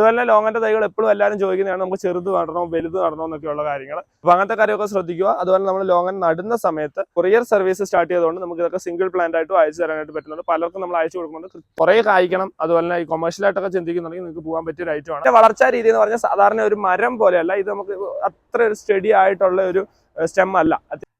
അതുപോലെ ലോങ്ങന്റെ തൈകൾ എപ്പോഴും എല്ലാവരും ചോദിക്കുന്നതാണ് നമുക്ക് ചെറുത് നടണോ വലുത് നടണോ എന്നൊക്കെയുള്ള കാര്യങ്ങൾ. അപ്പൊ അങ്ങനത്തെ കാര്യമൊക്കെ ശ്രദ്ധിക്കുക. അതുപോലെ നമ്മൾ ലോങ്ങൻ നടുന്ന സമയത്ത് കൊറിയർ സർവീസ് സ്റ്റാർട്ട് ചെയ്തുകൊണ്ട് നമുക്ക് ഇതൊക്കെ സിംഗിൾ പ്ലാന്റ് ആയിട്ടും അയച്ചു തരാനായിട്ട് പറ്റുന്നുണ്ട്. പലർക്കും നമ്മൾ അയച്ചു കൊടുക്കുന്നുണ്ട്. കുറെ കായ്ക്കണം. അതുപോലെ തന്നെ ഈ കൊമേഴ്ഷ്യൽ ആയിട്ടൊക്കെ ചിന്തിക്കുന്നുണ്ടെങ്കിൽ നിങ്ങൾക്ക് പോകാൻ പറ്റിയ ഒരു ഐറ്റമാണ് വളർച്ചാ രീതി എന്ന് പറഞ്ഞാൽ സാധാരണ ഒരു മരം പോലെയല്ല. ഇത് നമുക്ക് അത്ര ഒരു സ്റ്റഡി ആയിട്ടുള്ള ഒരു സ്റ്റെം അല്ല.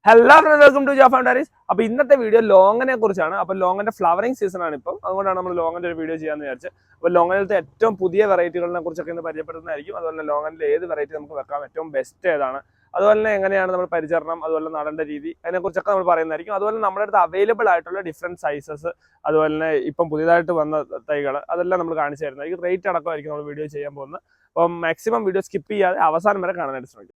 ഹലോ വെൽക്കം ടു ജോഫ് ഡാരീസ് അപ്പൊ ഇന്നത്തെ വീഡിയോ ലോങ്ങിനെ കുറിച്ചാണ്. അപ്പൊ ലോങ്ങിന്റെ ഫ്ലവറിംഗ് സീസൺ ആണ് ഇപ്പം. അതുകൊണ്ടാണ് നമ്മൾ ലോങ്ങിന്റെ ഒരു വീഡിയോ ചെയ്യാന്ന് വിചാരിച്ചത്. അപ്പൊ ലോങ്ങിലത്തെ ഏറ്റവും പുതിയ വെറൈറ്റികളെ കുറിച്ചൊക്കെ ഇന്ന് പരിചയപ്പെടുന്നതായിരിക്കും. അതുപോലെ തന്നെ ഏത് വെറൈറ്റി നമുക്ക് വെക്കാം? ഏറ്റവും ബെസ്റ്റ് ഏതാണ്? അതുപോലെ തന്നെ എങ്ങനെയാണ് നമ്മൾ പരിചരണം? അതുപോലെ നടേണ്ട രീതി അതിനെക്കുറിച്ചൊക്കെ നമ്മൾ പറയുന്നതായിരിക്കും. അതുപോലെ നമ്മുടെ അടുത്ത് അവൈലബിൾ ആയിട്ടുള്ള ഡിഫറെന്റ് സൈസസ് അതുപോലെ തന്നെ ഇപ്പം പുതിയതായിട്ട് വന്ന തൈകൾ അതെല്ലാം നമ്മൾ കാണിച്ചു തരുന്നതായിരിക്കും. റേറ്റ് അടക്കമായിരിക്കും നമ്മൾ വീഡിയോ ചെയ്യാൻ പോകുന്നത്. അപ്പം മാക്സിമം വീഡിയോ സ്കിപ്പ് ചെയ്യാതെ അവസാനം വരെ കാണാനായിട്ട് ശ്രമിക്കും.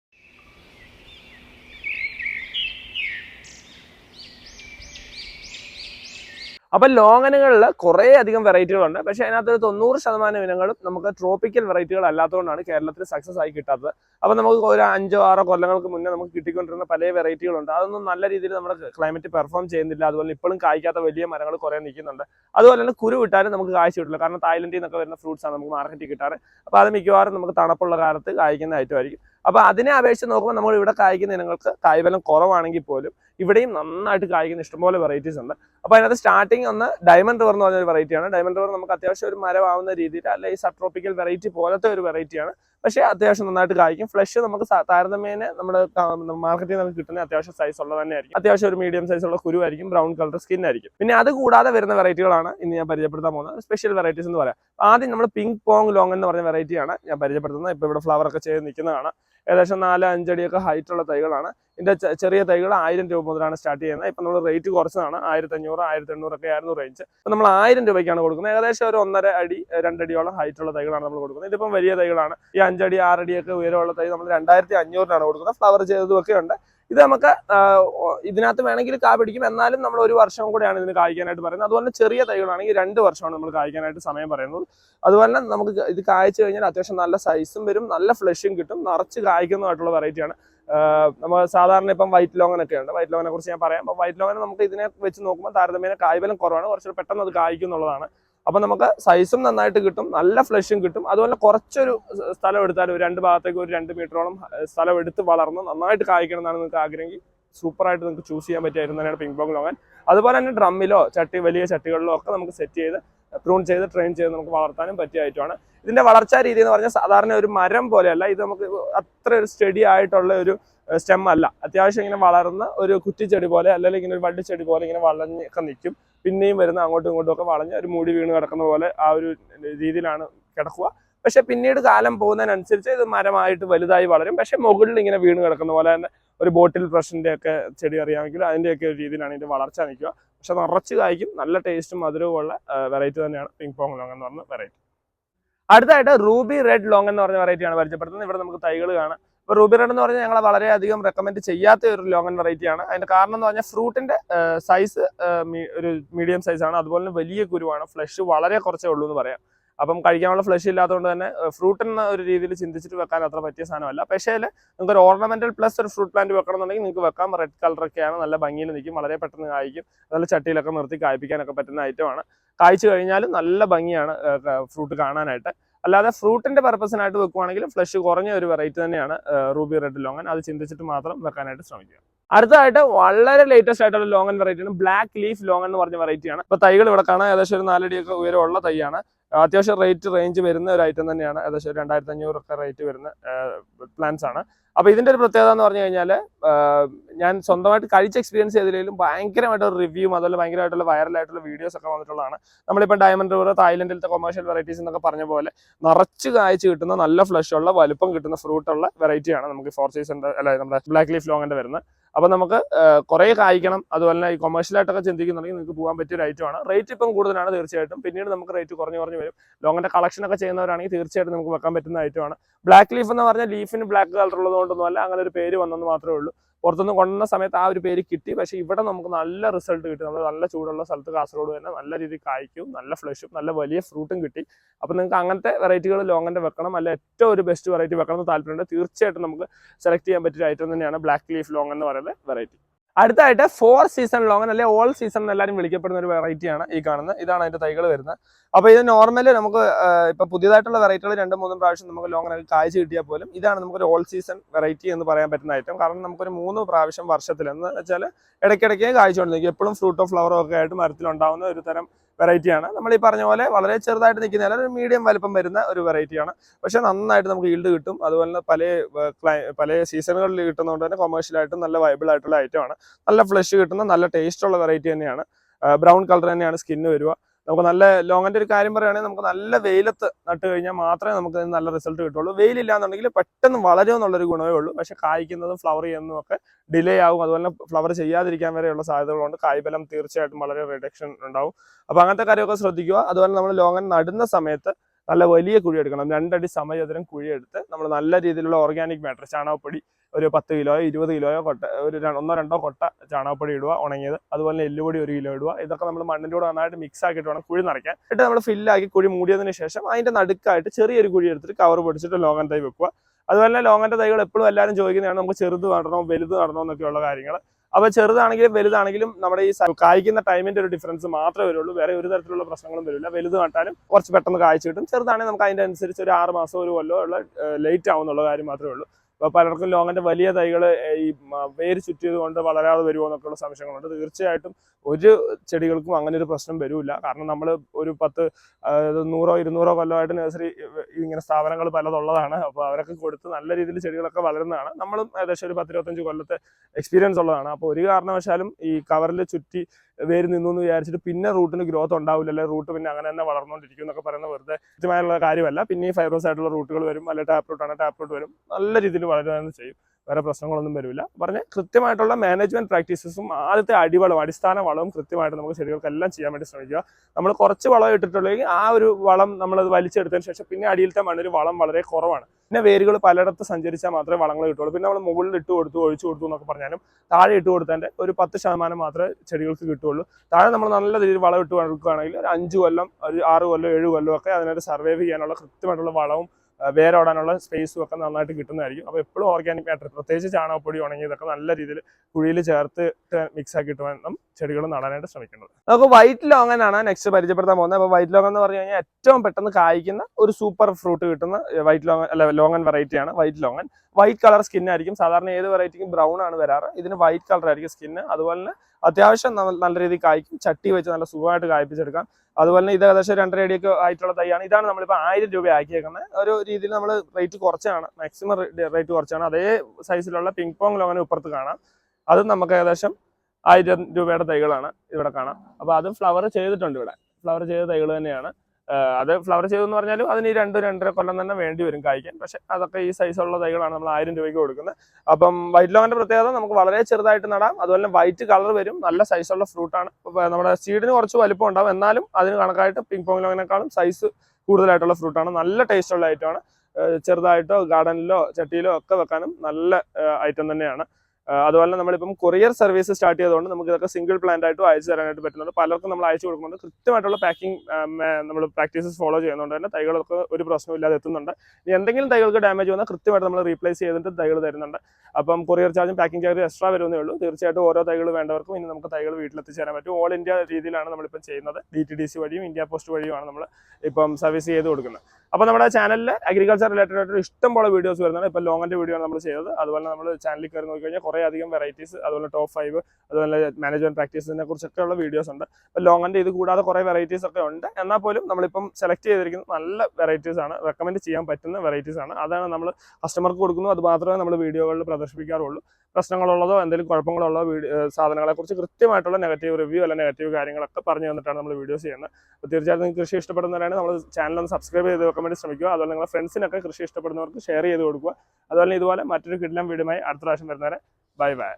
അപ്പൊ ലോങ്ങനുകളിൽ കുറേ അധികം വെറൈറ്റികളുണ്ട്. പക്ഷേ അതിനകത്ത് ഒരു തൊണ്ണൂറ് ശതമാനം ഇനങ്ങളും നമുക്ക് ട്രോപ്പിക്കൽ വെറൈറ്റികൾ അല്ലാത്തതുകൊണ്ടാണ് കേരളത്തിൽ സക്സസ് ആയി കിട്ടാത്തത്. അപ്പൊ നമുക്ക് ഒരു അഞ്ചോ ആറോ കൊല്ലങ്ങൾക്ക് മുന്നേ നമുക്ക് കിട്ടിക്കൊണ്ടിരുന്ന പല വെറൈറ്റികളുണ്ട്. അതൊന്നും നല്ല രീതിയിൽ നമ്മുടെ ക്ലൈമറ്റ് പെർഫോം ചെയ്യുന്നില്ല. അതുപോലെ ഇപ്പോഴും കായ്ക്കാത്ത വലിയ മരങ്ങൾ കുറേ നിൽക്കുന്നുണ്ട്. അതുപോലെ തന്നെ കുരു വിട്ടാലും നമുക്ക് കാഴ്ച കിട്ടില്ല. കാരണം തായ്ലൻഡിൽ നിന്നൊക്കെ വരുന്ന ഫ്രൂട്ട്സ് ആണ് നമുക്ക് മാർക്കറ്റിൽ കിട്ടാറ്. അപ്പോൾ അത് മിക്കവാറും നമുക്ക് തണുപ്പുള്ള കാലത്ത് കായ്ക്കുന്ന ഐറ്റമായിരിക്കും അപ്പൊ അതിനെ അപേക്ഷിച്ച് നോക്കുമ്പോൾ നമ്മൾ ഇവിടെ കായ്ക്കുന്ന ഇനങ്ങൾക്ക് കായ്ബലം കുറവാണെങ്കിൽ പോലും ഇവിടെയും നന്നായിട്ട് കായ്ക്കുന്ന ഇഷ്ടംപോലെ വെറൈറ്റീസ് ഉണ്ട്. അപ്പോൾ അതിനകത്ത് സ്റ്റാർട്ടിങ് ഒന്ന് ഡയമണ്ട് റിവർ എന്ന് പറഞ്ഞൊരു വെറൈറ്റിയാണ് ഡയമണ്ട് റിവർ നമുക്ക് അത്യാവശ്യം ഒരു മരമാവുന്ന രീതിയിൽ അല്ലെ ഈ സബ്ട്രോപ്പിക്കൽ വെറൈറ്റി പോലത്തെ ഒരു വെറൈറ്റിയാണ് പക്ഷേ അത്യാവശ്യം നന്നായിട്ട് കായ്ക്കും. ഫ്ലഷ് നമുക്ക് താരതമ്യേന നമ്മുടെ മാർക്കറ്റിൽ നമുക്ക് കിട്ടുന്ന അത്യാവശ്യം സൈസ് ഉള്ളത് തന്നെയായിരിക്കും അത്യാവശ്യം ഒരു മീഡിയം സൈസുള്ള കുരുവായിരിക്കും ബ്രൗൺ കളർ സ്കിൻ ആയിരിക്കും. പിന്നെ അത് കൂടാതെ വരുന്ന വെറൈറ്റികളാണ് ഇന്ന് ഞാൻ പരിചയപ്പെടുത്താൻ പോകുന്നത്. സ്പെഷ്യൽ വെറൈറ്റീസ് എന്ന് പറയാം. ആദ്യം നമ്മൾ പിങ്ക് പോങ് ലോങ് എന്ന് പറഞ്ഞ വെറൈറ്റിയാണ് ഞാൻ പരിചയപ്പെടുത്തുന്നത്. ഇപ്പൊ ഇവിടെ ഫ്ലവർ ഒക്കെ ചെയ്ത് നിൽക്കുന്നതാണ്. ഏകദേശം നാല് അഞ്ചടിയൊക്കെ ഹൈറ്റ് ഉള്ള തൈകളാണ്. ഇതിന്റെ ചെറിയ തൈകൾ ആയിരം രൂപ മുതലാണ് സ്റ്റാർട്ട് ചെയ്യുന്നത്. ഇപ്പൊ നമ്മൾ റേറ്റ് കുറച്ചതാണ്. ആയിരത്തി അഞ്ഞൂറ് ആയിരത്തി എണ്ണൂറ് ഒക്കെ ആയിരുന്നു റേഞ്ച് അപ്പൊ നമ്മൾ ആയിരം രൂപയ്ക്കാണ് കൊടുക്കുന്നത്. ഏകദേശം ഒരു ഒന്നര അടി രണ്ടടിയോളം ഹൈറ്റ് ഉള്ള തൈകളാണ് നമ്മൾ കൊടുക്കുന്നത്. ഇതിപ്പം വലിയ തൈകളാണ്. ഈ അഞ്ചടി ആറടിയൊക്കെ ഉയരമുള്ള തൈ നമ്മൾ രണ്ടായിരത്തി അഞ്ഞൂറിനാണ് കൊടുക്കുന്നത്. ഫ്ലവർ ചെയ്തതും ഒക്കെ ഉണ്ട്. ഇത് നമുക്ക് ഇതിനകത്ത് വേണമെങ്കിൽ കാ പിടിക്കും. എന്നാലും നമ്മൾ ഒരു വർഷം കൂടെയാണ് ഇതിന് കായ്ക്കാനായിട്ട് പറയുന്നത്. അതുപോലെ ചെറിയ തൈകളാണെങ്കിൽ രണ്ട് വർഷമാണ് നമ്മൾ കായ്ക്കാനായിട്ട് സമയം പറയുന്നത്. അതുപോലെ നമുക്ക് ഇത് കായ്ച്ചു കഴിഞ്ഞാൽ അത്യാവശ്യം നല്ല സൈസും വരും. നല്ല ഫ്ലഷും കിട്ടും. നിറച്ച് കായ്ക്കുന്നതായിട്ടുള്ള വെറൈറ്റിയാണ് നമ്മൾ സാധാരണ ഇപ്പം വൈറ്റ് ലോങ്ങൻ ഒക്കെ ഉണ്ട് വൈറ്റ് ലോങ്ങിനെ കുറിച്ച് ഞാൻ പറയാം. അപ്പം വൈറ്റ് ലോങ്ങൻ നമുക്ക് ഇതിനെ വെച്ച് നോക്കുമ്പോൾ താരതമ്യേന കായ്ബലം കുറവാണ്. കുറച്ചുകൂടി പെട്ടെന്ന് അത് കായ്ക്കും എന്നുള്ളതാണ്. അപ്പം നമുക്ക് സൈസും നന്നായിട്ട് കിട്ടും നല്ല ഫ്ലഷും കിട്ടും. അതുപോലെ കുറച്ചൊരു സ്ഥലം എടുത്താൽ ഒരു രണ്ട് ഭാഗത്തേക്ക് ഒരു രണ്ട് മീറ്ററോളം സ്ഥലം എടുത്ത് വളർന്ന് നന്നായിട്ട് കായ്ക്കണം എന്നാണ് നിങ്ങൾക്ക് ആഗ്രഹമെങ്കിൽ സൂപ്പറായിട്ട് നിങ്ങൾക്ക് ചൂസ് ചെയ്യാൻ പറ്റിയായിരുന്നു തന്നെയാണ് പിങ്ക് പോങ് ലോങ്ങൻ അതുപോലെ തന്നെ ഡ്രമ്മിലോ ചട്ടി വലിയ ചട്ടികളിലോ ഒക്കെ നമുക്ക് സെറ്റ് ചെയ്ത് പ്രൂൺ ചെയ്ത് ട്രെയിൻ ചെയ്ത് നമുക്ക് വളർത്താനും പറ്റിയ ഐറ്റമാണ് ഇതിന്റെ വളർച്ചാ രീതി എന്ന് പറഞ്ഞാൽ സാധാരണ ഒരു മരം പോലെയല്ല. ഇത് നമുക്ക് അത്ര ഒരു സ്റ്റഡി ആയിട്ടുള്ള ഒരു സ്റ്റെം അല്ല. അത്യാവശ്യം ഇങ്ങനെ വളർന്ന ഒരു കുറ്റിച്ചെടി പോലെ അല്ലെങ്കിൽ ഇങ്ങനെ ഒരു വള്ളിച്ചെടി പോലെ ഇങ്ങനെ വളഞ്ഞൊക്കെ നിൽക്കും. പിന്നെയും വരുന്ന അങ്ങോട്ടും ഇങ്ങോട്ടും ഒക്കെ വളഞ്ഞ് ഒരു മൂടി വീണ് കിടക്കുന്ന പോലെ ആ ഒരു രീതിയിലാണ് കിടക്കുക. പക്ഷെ പിന്നീട് കാലം പോകുന്നതിനനുസരിച്ച് ഇത് മരമായിട്ട് വലുതായി വളരും. പക്ഷെ മുകളിൽ ഇങ്ങനെ വീണ് കിടക്കുന്ന പോലെ തന്നെ ഒരു ബോട്ടിൽ ബ്രഷിന്റെ ഒക്കെ ചെടി അറിയാമെങ്കിൽ അതിന്റെയൊക്കെ ഒരു രീതിയിലാണ് ഇതിന്റെ വളർച്ച നിൽക്കുക. പക്ഷെ നിറച്ച് കായ്ക്കും നല്ല ടേസ്റ്റും മധുരവും ഉള്ള വെറൈറ്റി തന്നെയാണ് പിങ്ക് പോങ് ലോങ് എന്ന് പറഞ്ഞ വെറൈറ്റി അടുത്തായിട്ട് റൂബി റെഡ് ലോങ് എന്ന് പറഞ്ഞ വെറൈറ്റിയാണ് പരിചയപ്പെടുത്തുന്നത്. ഇവിടെ നമുക്ക് തൈകൾ കാണാം. ഇപ്പോൾ റൂബി റെഡ് എന്ന് പറഞ്ഞാൽ ഞങ്ങൾ വളരെയധികം റെക്കമെൻഡ് ചെയ്യാത്ത ഒരു ലോങ്ങൻ വെറൈറ്റി ആണ്. അതിന്റെ കാരണം എന്ന് പറഞ്ഞാൽ ഫ്രൂട്ടിന്റെ സൈസ് ഒരു മീഡിയം സൈസ് ആണ്. അതുപോലെ തന്നെ വലിയ കുരുവാണ്. ഫ്ലഷ് വളരെ കുറച്ചേ ഉള്ളൂ എന്ന് പറയാം. അപ്പം കഴിക്കാനുള്ള ഫ്ലഷ് ഇല്ലാത്തതുകൊണ്ട് തന്നെ ഫ്രൂട്ട് എന്ന ഒരു രീതിയിൽ ചിന്തിച്ചിട്ട് വെക്കാൻ അത്ര പറ്റിയ സാധനമല്ല. പക്ഷേ നിങ്ങൾക്ക് ഒരു ഓർണമെന്റൽ പ്ലസ് ഒരു ഫ്രൂട്ട് പ്ലാന്റ് വെക്കണം എന്നുണ്ടെങ്കിൽ നിങ്ങൾക്ക് വെക്കാം. റെഡ് കളറൊക്കെയാണ് നല്ല ഭംഗിയിൽ നിൽക്കും. വളരെ പെട്ടെന്ന് കായ്ക്കും. നല്ല ചട്ടിയിലൊക്കെ നിർത്തി കായ്പ്പിക്കാനൊക്കെ പറ്റുന്ന ഐറ്റമാണ് കായ്ച്ചു കഴിഞ്ഞാലും നല്ല ഭംഗിയാണ് ഫ്രൂട്ട് കാണാനായിട്ട്. അല്ലാതെ ഫ്രൂട്ടിന്റെ പർപ്പസിനായിട്ട് വെക്കുവാണെങ്കിൽ ഫ്ലഷ് കുറഞ്ഞ ഒരു വെറൈറ്റി തന്നെയാണ് റൂബി റെഡ് ലോങ്ങൻ. അത് ചിന്തിച്ചിട്ട് മാത്രം വെക്കാനായിട്ട് ശ്രമിക്കുക. അടുത്തതായിട്ട് വളരെ ലേറ്റസ്റ്റ് ആയിട്ടുള്ള ലോങ്ങൻ വെറൈറ്റിയാണ് ബ്ലാക്ക് ലീഫ് ലോങ്ങൻ എന്ന് പറഞ്ഞ വെറൈറ്റിയാണ് ഇപ്പൊ തൈകൾ ഇവിടെ കാണാൻ ഏകദേശം ഒരു നാലടിയൊക്കെ ഉയരമുള്ള തൈയാണ്. അത്യാവശ്യം റേറ്റ് റേഞ്ച് വരുന്ന ഒരു ഐറ്റം തന്നെയാണ്. ഏകദേശം രണ്ടായിരത്തി അഞ്ഞൂറൊക്കെ റേറ്റ് വരുന്ന പ്ലാൻസ് ആണ്. അപ്പൊ ഇതിന്റെ ഒരു പ്രത്യേകത എന്ന് പറഞ്ഞു കഴിഞ്ഞാൽ ഞാൻ സ്വന്തമായിട്ട് കഴിച്ച എക്സ്പീരിയൻസ് ചെയ്തതിലും ഭയങ്കരമായിട്ടുള്ള റിവ്യൂവും അതുപോലെ ഭയങ്കരമായിട്ടുള്ള വൈറലായിട്ടുള്ള വീഡിയോസ് ഒക്കെ വന്നിട്ടുള്ളതാണ്. നമ്മളിപ്പോൾ ഡയമണ്ട് റിവർ തായ്ലൻഡിലത്തെ കൊമേഴ്ഷ്യൽ വെറൈറ്റീസ് എന്നൊക്കെ പറഞ്ഞ പോലെ നിറച്ച് കായ്ച്ച് കിട്ടുന്ന നല്ല ഫ്ലഷ് ഉള്ള വലുപ്പം കിട്ടുന്ന ഫ്രൂട്ട് ഉള്ള വെറൈറ്റിയാണ് നമുക്ക് ഫോർ സീസൺ അല്ല നമ്മുടെ ബ്ലാക്ക് ലീഫ് ലോങ്ങിന്റെ വരുന്നത്. അപ്പൊ നമുക്ക് കുറേ കായ്ക്കണം. അതുപോലെ തന്നെ ഈ കൊമേഴ്ഷ്യലായിട്ടൊക്കെ ചിന്തിക്കുന്നുണ്ടെങ്കിൽ നിങ്ങൾക്ക് പോകാൻ പറ്റിയ ഒരു ഐറ്റമാണ് റേറ്റ് ഇപ്പം കൂടുതലാണ് തീർച്ചയായിട്ടും. പിന്നീട് നമുക്ക് റേറ്റ് കുറഞ്ഞു കുറഞ്ഞു വരും. ലോങ്ങിന്റെ കളക്ഷൻ ഒക്കെ ചെയ്യുന്നവരാണെങ്കിൽ തീർച്ചയായിട്ടും നമുക്ക് വെക്കാൻ പറ്റുന്ന ഐറ്റമാണ് ബ്ലാക്ക് ലീഫ് എന്ന് പറഞ്ഞാൽ ലീഫിന് ബ്ലാക്ക് കളർ ഉള്ളതുകൊണ്ടൊന്നും അല്ല അങ്ങനെ ഒരു പേര് വന്നെന്ന് മാത്രമേ ഉള്ളൂ. പുറത്തുനിന്ന് കൊണ്ടുവന്ന സമയത്ത് ആ ഒരു പേര് കിട്ടി. പക്ഷേ ഇവിടെ നമുക്ക് നല്ല റിസൾട്ട് കിട്ടി. നമ്മൾ നല്ല ചൂടുള്ള സ്ഥലത്ത് കാസർഗോഡ് തന്നെ നല്ല രീതിയിൽ കായ്ക്കും നല്ല ഫ്ലഷും നല്ല വലിയ ഫ്രൂട്ടും കിട്ടി. അപ്പോൾ നിങ്ങൾക്ക് അങ്ങനത്തെ വെറൈറ്റികൾ ലോങ്ങിന്റെ വെക്കണം. അല്ല ഏറ്റവും ഒരു ബെസ്റ്റ് വെറൈറ്റി വെക്കണം എന്ന് താല്പര്യമുണ്ട് തീർച്ചയായിട്ടും നമുക്ക് സെലക്ട് ചെയ്യാൻ പറ്റിയ ഐറ്റം തന്നെയാണ് ബ്ലാക്ക് ലീഫ് ലോങ് എന്ന് പറയുന്ന വെറൈറ്റി അടുത്തായിട്ട് ഫോർ സീസൺ ലോങ്ങൻ അല്ലെ ഓൾ സീസൺ എല്ലാവരും വിളിക്കപ്പെടുന്ന ഒരു വെറൈറ്റിയാണ് ഈ കാണുന്നത്. ഇതാണ് അതിന്റെ തൈകൾ വരുന്നത്. അപ്പോൾ ഇത് നോർമലി നമുക്ക് ഇപ്പൊ പുതിയതായിട്ടുള്ള വെറൈറ്റികൾ രണ്ടും മൂന്നും പ്രാവശ്യം നമുക്ക് ലോങ്ങനൊക്കെ കാഴ്ച കിട്ടിയാൽ പോലും ഇതാണ് നമുക്കൊരു ഓൾ സീസൺ വെറൈറ്റി എന്ന് പറയാൻ പറ്റുന്ന ഐറ്റം കാരണം നമുക്കൊരു മൂന്ന് പ്രാവശ്യം വർഷത്തിൽ എന്ന് വെച്ചാൽ ഇടയ്ക്കിടയ്ക്ക് കാഴ്ച കൊണ്ടിരിക്കും. എപ്പോഴും ഫ്രൂട്ടോ ഫ്ലവറോ ഒക്കെ ആയിട്ട് മരത്തിലുണ്ടാവുന്ന ഒരു തരം വെറൈറ്റിയാണ് നമ്മൾ ഈ പറഞ്ഞ പോലെ വളരെ ചെറുതായിട്ട് നിൽക്കുന്ന ഒരു മീഡിയം വലുപ്പം വരുന്ന ഒരു വെറൈറ്റിയാണ് പക്ഷെ നന്നായിട്ട് നമുക്ക് ഈൽഡ് കിട്ടും. അതുപോലെ തന്നെ പല പല സീസണുകളിൽ കിട്ടുന്നതുകൊണ്ട് തന്നെ കൊമേഴ്ഷ്യലായിട്ടും നല്ല വൈബിൾ ആയിട്ടുള്ള ഐറ്റമാണ് നല്ല ഫ്ലഷ് കിട്ടുന്ന നല്ല ടേസ്റ്റ് ഉള്ള വെറൈറ്റി തന്നെയാണ്. ബ്രൗൺ കളർ തന്നെയാണ് സ്കിന്ന് വരിക. നമുക്ക് നല്ല ലോങ്ങിന്റെ ഒരു കാര്യം പറയുകയാണെങ്കിൽ നമുക്ക് നല്ല വെയിലത്ത് നട്ട് കഴിഞ്ഞാൽ മാത്രമേ നമുക്ക് നല്ല റിസൾട്ട് കിട്ടുള്ളൂ വെയിലില്ല എന്നുണ്ടെങ്കിൽ പെട്ടെന്ന് വളരും എന്നുള്ളൊരു ഗുണമേ ഉള്ളൂ. പക്ഷെ കായ്ക്കുന്നതും ഫ്ലവർ ചെയ്യുന്നതും ഒക്കെ ഡിലേ ആകും അതുപോലെ ഫ്ലവർ ചെയ്യാതിരിക്കാൻ വരെയുള്ള സാധ്യതകളുണ്ട്. കായ്ബലം തീർച്ചയായിട്ടും വളരെ റിഡക്ഷൻ ഉണ്ടാവും. അപ്പൊ അങ്ങനത്തെ കാര്യമൊക്കെ ശ്രദ്ധിക്കുക. അതുപോലെ നമ്മൾ ലോങ്ങൻ നടുന്ന സമയത്ത് നല്ല വലിയ കുഴി എടുക്കണം. രണ്ടടി സമചതുരം കുഴി എടുത്ത് നമ്മൾ നല്ല രീതിയിലുള്ള ഓർഗാനിക് മാറ്റർ ചാണകപ്പൊടി ഒരു പത്ത് കിലോയോ ഇരുപത് കിലോയോ കൊട്ട ഒരു ഒന്നോ രണ്ടോ കൊട്ട ചാണകപ്പൊടി ഇടുക ഉണങ്ങിയത്. അതുപോലെ എല്ലുപൊടി ഒരു കിലോ ഇടുക. ഇതൊക്കെ നമ്മൾ മണ്ണിന്റെ കൂടെ നന്നായിട്ട് മിക്സ് ആക്കിയിട്ട് വേണം കുഴി നിറയ്ക്കാൻ. എന്നിട്ട് നമ്മൾ ഫില്ലാക്കി കുഴി മൂടിയതിന് ശേഷം അതിന്റെ നടുക്കായിട്ട് ചെറിയൊരു കുഴി എടുത്തിട്ട് കവർ പിടിച്ചിട്ട് ലോങ്ങൻ തൈ വെക്കുക. അതുപോലെ തന്നെ ലോങ്ങന്റെ തൈകൾ എപ്പോഴും എല്ലാവരും ചോദിക്കുന്നതാണ് നമുക്ക് ചെറുത് നടണോ വലുത് നടണോ എന്നൊക്കെയുള്ള കാര്യങ്ങൾ അപ്പോൾ ചെറുതാണെങ്കിലും വലുതാണെങ്കിലും നമ്മുടെ ഈ കായ്ക്കുന്ന ടൈമിന്റെ ഒരു ഡിഫറൻസ് മാത്രമേ വരുള്ളൂ. വേറെ ഒരു തരത്തിലുള്ള പ്രശ്നങ്ങളും വരില്ല. വലുത് നട്ടാലും കുറച്ച് പെട്ടെന്ന് കായ്ച്ചു കിട്ടും. ചെറുതാണെങ്കിൽ നമുക്ക് അതിന്റെ അനുസരിച്ച് ഒരു ആറ് മാസം ഒരു കൊല്ലോ ഉള്ള ലേറ്റ് ആവുന്നുള്ള കാര്യം മാത്രമേ ഉള്ളൂ. അപ്പോൾ പലർക്കും ലോങ്ങിന്റെ വലിയ തൈകൾ ഈ വേര് ചുറ്റിയത് കൊണ്ട് വളരാതെ വരുമോ എന്നൊക്കെയുള്ള സംശയങ്ങളുണ്ട്. തീർച്ചയായിട്ടും ഒരു ചെടികൾക്കും അങ്ങനെ ഒരു പ്രശ്നം വരില്ല. കാരണം നമ്മൾ ഒരു പത്ത് നൂറോ ഇരുന്നൂറോ കൊല്ലമായിട്ട് നഴ്സറി ഇങ്ങനെ സ്ഥാപനങ്ങൾ പലതുള്ളതാണ്. അപ്പോൾ അവരൊക്കെ കൊടുത്ത് നല്ല രീതിയിൽ ചെടികളൊക്കെ വളരുന്നതാണ്. നമ്മളും ഏകദേശം ഒരു പത്തിരുപത്തഞ്ച് കൊല്ലത്തെ എക്സ്പീരിയൻസ് ഉള്ളതാണ്. അപ്പോൾ ഒരു കാരണവശാലും ഈ കവറിൽ ചുറ്റി വേര് നിന്നു എന്ന് വിചാരിച്ചിട്ട് പിന്നെ റൂട്ടിന് ഗ്രോത്ത് ഉണ്ടാവില്ല അല്ലെങ്കിൽ റൂട്ട് പിന്നെ അങ്ങനെ തന്നെ വളർന്നുകൊണ്ടിരിക്കും എന്നൊക്കെ പറയുന്ന വെറുതെ കൃത്യമായുള്ള കാര്യമല്ല. പിന്നെ ഈ ഫൈബ്രോസ് ആയിട്ടുള്ള റൂട്ടുകൾ വരും അല്ലെ ടാപ്പ് റൂട്ട് ആണ് ടാപ്പ് റൂട്ട് വരും. നല്ല രീതിയിൽ വളരുകയെന്ന് ചെയ്യും. വേറെ പ്രശ്നങ്ങളൊന്നും വരില്ല. പറഞ്ഞ കൃത്യമായിട്ടുള്ള മാനേജ്മെന്റ് പ്രാക്ടീസസും ആദ്യത്തെ അടിവളം അടിസ്ഥാന വളവും കൃത്യമായിട്ട് നമുക്ക് ചെടികൾക്കെല്ലാം ചെയ്യാൻ വേണ്ടി ശ്രമിക്കുക. നമ്മൾ കുറച്ച് വളം ഇട്ടിട്ടുള്ളെങ്കിൽ ആ ഒരു വളം നമ്മളത് വലിച്ചെടുത്തതിന് ശേഷം പിന്നെ അടിയിലത്തെ മണ്ണിൽ വളം വളരെ കുറവാണ്. പിന്നെ വേരുകൾ പലയിടത്ത് സഞ്ചരിച്ചാൽ മാത്രമേ വളങ്ങൾ കിട്ടുള്ളൂ. പിന്നെ നമ്മൾ മുകളിൽ ഇട്ട് കൊടുത്തു ഒഴിച്ചു കൊടുത്തു എന്നൊക്കെ പറഞ്ഞാലും താഴെ ഇട്ട് കൊടുത്തതിന്റെ ഒരു പത്ത് ശതമാനം മാത്രമേ ചെടികൾക്ക് കിട്ടുള്ളൂ താഴെ നമ്മൾ നല്ല രീതിയിൽ വളം ഇട്ട് കൊടുക്കുകയാണെങ്കിൽ ഒരു അഞ്ച് കൊല്ലം ഒരു ആറ് കൊല്ലം ഏഴ് കൊല്ലം ഒക്കെ അതിനൊരു സർവൈവ് ചെയ്യാനുള്ള കൃത്യമായിട്ടുള്ള വളവും വേരോടാനുള്ള സ്പേസും ഒക്കെ നന്നായിട്ട് കിട്ടുന്നതായിരിക്കും. അപ്പോൾ എപ്പോഴും ഓർഗാനിക് മാറ്റർ പ്രത്യേകിച്ച് ചാണകപ്പൊടി ഉണങ്ങിയതൊക്കെ നല്ല രീതിയിൽ കുഴിയിൽ ചേർത്ത് മിക്സ് ആക്കിയിട്ട് വേണം ചെടികൾ നടാനായിട്ട് ശ്രമിക്കുന്നത് നമുക്ക് വൈറ്റ് ലോങ്ങൻ ആണ് നെക്സ്റ്റ് പരിചയപ്പെടുത്താൻ പോകുന്നത്. അപ്പോൾ വൈറ്റ് ലോങ്ങൻ എന്ന് പറഞ്ഞു കഴിഞ്ഞാൽ ഏറ്റവും പെട്ടെന്ന് കായ്ക്കുന്ന ഒരു സൂപ്പർ ഫ്രൂട്ട് കിട്ടുന്ന വൈറ്റ് ലോങ്ങൻ അല്ല ലോങ്ങൻ വെറൈറ്റി ആണ്. White longan white colour skin ആയിരിക്കും. സാധാരണ ഏത് വെറൈറ്റിക്കും ബ്രൗൺ ആണ് വരാറ്. ഇതിന് വൈറ്റ് കളർ ആയിരിക്കും സ്കിന്ന് അതുപോലെ തന്നെ അത്യാവശ്യം നല്ല രീതിയിൽ കായ്ക്കും. ചട്ടി വെച്ച് നല്ല സുഖമായിട്ട് കായ്പ്പിച്ചെടുക്കാം. അതുപോലെ തന്നെ ഇത് ഏകദേശം രണ്ടര അടിയൊക്കെ ആയിട്ടുള്ള തൈയാണ്. ഇതാണ് നമ്മളിപ്പോൾ ആയിരം രൂപ ആക്കിയേക്കുന്നത്. ഒരു രീതിയിൽ നമ്മൾ റേറ്റ് കുറച്ചാണ്. മാക്സിമം റേറ്റ് കുറച്ചാണ്. അതേ സൈസിലുള്ള പിങ് പോങ് ലോങ്ങനെ ഇപ്പുറത്ത് കാണാം. അതും നമുക്ക് ഏകദേശം ആയിരം രൂപയുടെ തൈകളാണ് ഇവിടെ കാണാം. അപ്പോൾ അത് ഫ്ലവർ ചെയ്തിട്ടുണ്ട് ഇവിടെ. ഫ്ലവർ ചെയ്ത തൈകൾ തന്നെയാണ്. അത് ഫ്ലവർ ചെയ്തെന്ന് പറഞ്ഞാലും അതിന് ഈ രണ്ട് രണ്ടര കൊല്ലം തന്നെ വേണ്ടി വരും കായ്ക്കാൻ. പക്ഷെ അതൊക്കെ ഈ സൈസുള്ള തൈകളാണ് നമ്മൾ ആയിരം രൂപയ്ക്ക് കൊടുക്കുന്നത്. അപ്പം വൈറ്റ് ലോങ്ങിന്റെ പ്രത്യേകത നമുക്ക് വളരെ ചെറുതായിട്ട് നടാം. അതുപോലെ വൈറ്റ് കളർ വരും. നല്ല സൈസുള്ള ഫ്രൂട്ടാണ് നമ്മുടെ സീഡിന് കുറച്ച് വലുപ്പം ഉണ്ടാവും. എന്നാലും അതിന് കണക്കായിട്ട് പിങ് പോങ് ലോങ്ങിനേക്കാളും സൈസ് കൂടുതലായിട്ടുള്ള ഫ്രൂട്ടാണ് നല്ല ടേസ്റ്റ് ഉള്ള ഐറ്റമാണ് ചെറുതായിട്ടോ ഗാർഡനിലോ ചട്ടിയിലോ ഒക്കെ വെക്കാനും നല്ല ഐറ്റം തന്നെയാണ്. അതുപോലെ നമ്മളിപ്പം കൊറിയർ സർവീസ് സ്റ്റാർട്ട് ചെയ്തുകൊണ്ട് നമുക്ക് ഇതൊക്കെ സിംഗിൾ പ്ലാന്റ് ആയിട്ടും അയച്ചു തരാനായിട്ട് പറ്റുന്നുണ്ട്. പലർക്കും നമ്മൾ അയച്ചു കൊടുക്കുന്നുണ്ട്. കൃത്യമായിട്ടുള്ള പാക്കിംഗ് നമ്മൾ പ്രാക്ടീസസ് ഫോളോ ചെയ്യുന്നുണ്ട് തന്നെ തൈകളൊക്കെ ഒരു പ്രശ്നമില്ലാതെ എത്തുന്നുണ്ട്. ഇനി എന്തെങ്കിലും തൈകൾക്ക് ഡാമേജ് വന്നാൽ കൃത്യമായിട്ട് നമ്മൾ റീപ്ലേസ് ചെയ്തിട്ട് തൈകൾ തരുന്നുണ്ട്. അപ്പം കൊറിയർ ചാർജും പാക്കിംഗ് ചാർജ് എക്സ്ട്രാ വരുന്നേ ഉള്ളൂ. തീർച്ചയായിട്ടും ഓരോ തൈകൾ വേണ്ടവർക്കും ഇനി നമുക്ക് തൈകൾ വീട്ടിലെത്തിച്ചേരാൻ പറ്റും. ഓൾ ഇന്ത്യ രീതിയിലാണ് നമ്മളിപ്പം ചെയ്യുന്നത്. ഡി ടി ഡി സി വഴിയും ഇന്ത്യ പോസ്റ്റ് വഴിയുമാണ് നമ്മൾ ഇപ്പം സർവീസ് ചെയ്ത് കൊടുക്കുന്നത്. അപ്പോൾ നമ്മുടെ ചാനലിൽ അഗ്രികൾച്ചർ റിലേറ്റഡ് ആയിട്ട് ഇഷ്ടം പോലെ വീഡിയോസ് വരുന്നുണ്ട്. ഇപ്പോൾ ലോങ്ങിന്റെ വീഡിയോ ആണ് നമ്മൾ ചെയ്തത് അതുപോലെ നമ്മൾ ചാനലിൽ കയറി നോക്കി കഴിഞ്ഞാൽ കുറേ അധികം വെറൈറ്റീസ് അതുപോലെ ടോപ്പ് ഫൈവ് അതുപോലെ മാനേജ്മെന്റ് പ്രാക്ടീസിനെ കുറിച്ചൊക്കെയുള്ള വീഡിയോസ് ഉണ്ട്. ഇപ്പോൾ ലോങ്ങിന്റെ ഇത് കൂടാതെ കുറേ വെറൈറ്റീസ് ഒക്കെ ഉണ്ട്. എന്നാൽ പോലും നമ്മളിപ്പം സെലക്ട് ചെയ്തിരിക്കുന്നത് നല്ല വെറൈറ്റീസ് ആണ്. റെക്കമെൻഡ് ചെയ്യാൻ പറ്റുന്ന വെറൈറ്റീസ് ആണ്. അതാണ് നമ്മൾ കസ്റ്റമർക്ക് കൊടുക്കുന്നത് അത് മാത്രമേ നമ്മൾ വീഡിയോകളിൽ പ്രദർശിപ്പിക്കാറുള്ളൂ. പ്രശ്നങ്ങളുള്ളതോ എന്തെങ്കിലും കുഴപ്പങ്ങളുള്ളതോ വീഡിയോ സാധനങ്ങളെ കുറിച്ച് കൃത്യമായിട്ടുള്ള നെഗറ്റീവ് റിവ്യൂ അല്ല നെഗറ്റീവ് കാര്യങ്ങളൊക്കെ പറഞ്ഞു തന്നിട്ടാണ് നമ്മൾ വീഡിയോസ് ചെയ്യുന്നത്. അപ്പോൾ തീർച്ചയായിട്ടും നിങ്ങൾക്ക് കൃഷി ഇഷ്ടപ്പെടുന്നവരാണ് നമ്മൾ ചാനൽ ഒന്ന് സബ്സ്ക്രൈബ് ചെയ്ത് വെക്കാൻ വേണ്ടി ശ്രമിക്കുക. അതുപോലെ നിങ്ങളുടെ ഫ്രണ്ട്സിനൊക്കെ കൃഷി ഇഷ്ടപ്പെടുന്നവർക്ക് ഷെയർ ചെയ്ത് കൊടുക്കുക. അതുപോലെ ഇതുപോലെ മറ്റൊരു കിടിലം വീടുമായി അടുത്ത പ്രാവശ്യം വരുന്നവരെ ബൈ ബൈ